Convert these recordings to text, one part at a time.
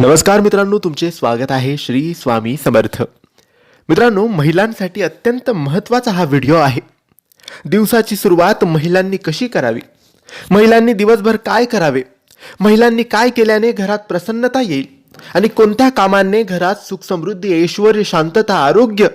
नमस्कार मित्रांनो तुमचे स्वागत आहे श्री स्वामी समर्थ. मित्रांनो महिलांसाठी अत्यंत महत्त्वाचा हा व्हिडिओ आहे. दिवसाची सुरुवात महिलांनी कशी करावी? महिलांनी दिवसभर काय करावे? महिलांनी काय केल्याने घरात प्रसन्नता येईल? आणि कोणत्या कामांनी घरात सुखसमृद्धी ऐश्वर शांतता आरोग्य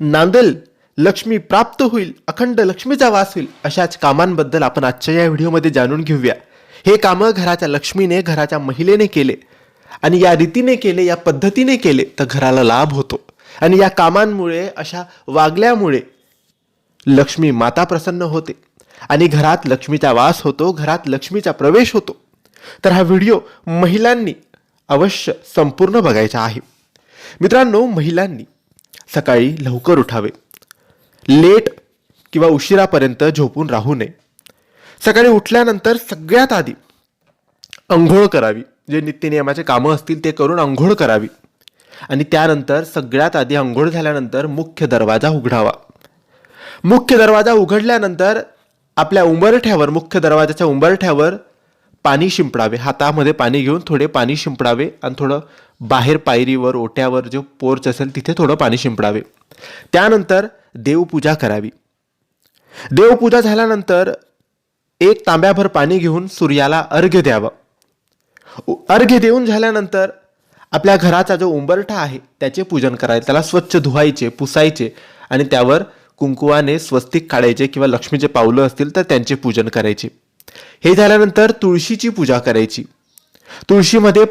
नांदेल लक्ष्मी प्राप्त होईल अखंड लक्ष्मीचा वास होईल अशाच कामांबद्दल आपण आजच्या या व्हिडिओमध्ये जाणून घेऊया. हे कामं घराच्या लक्ष्मीने घराच्या महिलेने केले. आणि या रीतीने केले या पद्धतीने केले तर घराला लाभ होतो. आणि या कामांमुळे अशा वागल्यामुळे लक्ष्मी माता प्रसन्न होते. आणि घरात लक्ष्मीचा वास होतो घरात लक्ष्मीचा प्रवेश होतो. तर हा व्हिडिओ महिलांनी अवश्य संपूर्ण बघायचा आहे. मित्रांनो महिलांनी सकाळी लवकर उठावे. लेट किंवा उशिरापर्यंत झोपून राहू नये. सकाळी उठल्यानंतर सगळ्यात आधी अंघोळ करावी. जे नित्यनियमाचे कामं असतील ते करून अंघोळ करावी. आणि त्यानंतर सगळ्यात आधी अंघोळ झाल्यानंतर मुख्य दरवाजा उघडावा. मुख्य दरवाजा उघडल्यानंतर आपल्या उंबरठ्यावर मुख्य दरवाजाच्या उंबरठ्यावर पाणी शिंपडावे. हातामध्ये पाणी घेऊन थोडे पाणी शिंपडावे आणि थोडं बाहेर पायरीवर ओट्यावर जो पोर्च असेल तिथे थोडं पाणी शिंपडावे. त्यानंतर देवपूजा करावी. देवपूजा झाल्यानंतर एक तांब्याभर पाणी घेऊन सूर्याला अर्घ्य द्यावं. अर्घ्य देऊन झाल्यानंतर आपल्या घराचा जो उंबरठा आहे त्याचे पूजन करायचे. त्याला स्वच्छ धुवायचे पुसायचे आणि त्यावर कुंकुवाने स्वस्तिक काढायचे किंवा लक्ष्मीचे पावलं असतील तर त्यांचे पूजन करायचे. हे झाल्यानंतर तुळशीची पूजा करायची. तुळशीमध्ये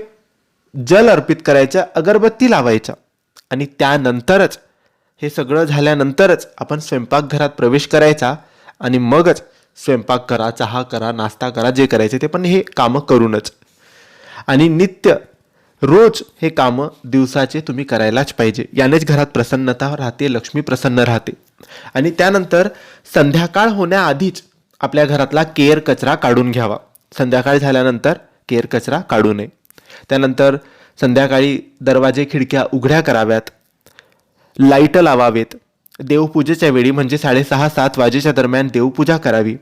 जल अर्पित करायचं अगरबत्ती लावायचा आणि त्यानंतरच हे सगळं झाल्यानंतरच आपण स्वयंपाकघरात प्रवेश करायचा आणि मगच स्वयंपाक करा चहा करा नाश्ता करा जे करायचे ते पण हे कामं करूनच. आणि नित्य रोज हे कामं दिवसाचे तुम्ही करायलाच पाहिजे. यानेच घरात प्रसन्नता राहते लक्ष्मी प्रसन्न राहते. आणि त्यानंतर संध्याकाळ होण्याआधीच आपल्या घरातला केअर कचरा काढून घ्यावा. संध्याकाळ झाल्यानंतर केअर कचरा काढू नये. त्यानंतर संध्याकाळी दरवाजे खिडक्या उघड्या कराव्यात. लाईटं लावावेत. देवपूजेच्या वेळी म्हणजे साडेसहा सात वाजेच्या दरम्यान देवपूजा करावी.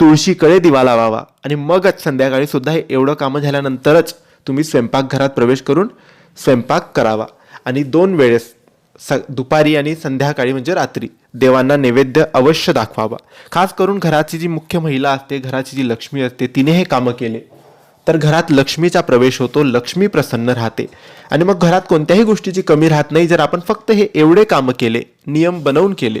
तुळशीकडे दिवा लावावा. आणि मगच संध्याकाळी सुद्धा हे एवढं कामं झाल्यानंतरच तुम्ही स्वयंपाकघरात प्रवेश करून स्वयंपाक करावा. आणि दोन वेळेस स दुपारी आणि संध्याकाळी म्हणजे रात्री देवांना नैवेद्य अवश्य दाखवावा. खास करून घराची जी मुख्य महिला असते घराची जी लक्ष्मी असते तिने हे कामं केले. तर घरात लक्ष्मीचा प्रवेश होतो लक्ष्मी प्रसन्न राहते. आणि मग घरात कोणत्याही गोष्टीची कमी राहत नाही जर आपण फक्त हे एवढे कामं केले नियम बनवून केले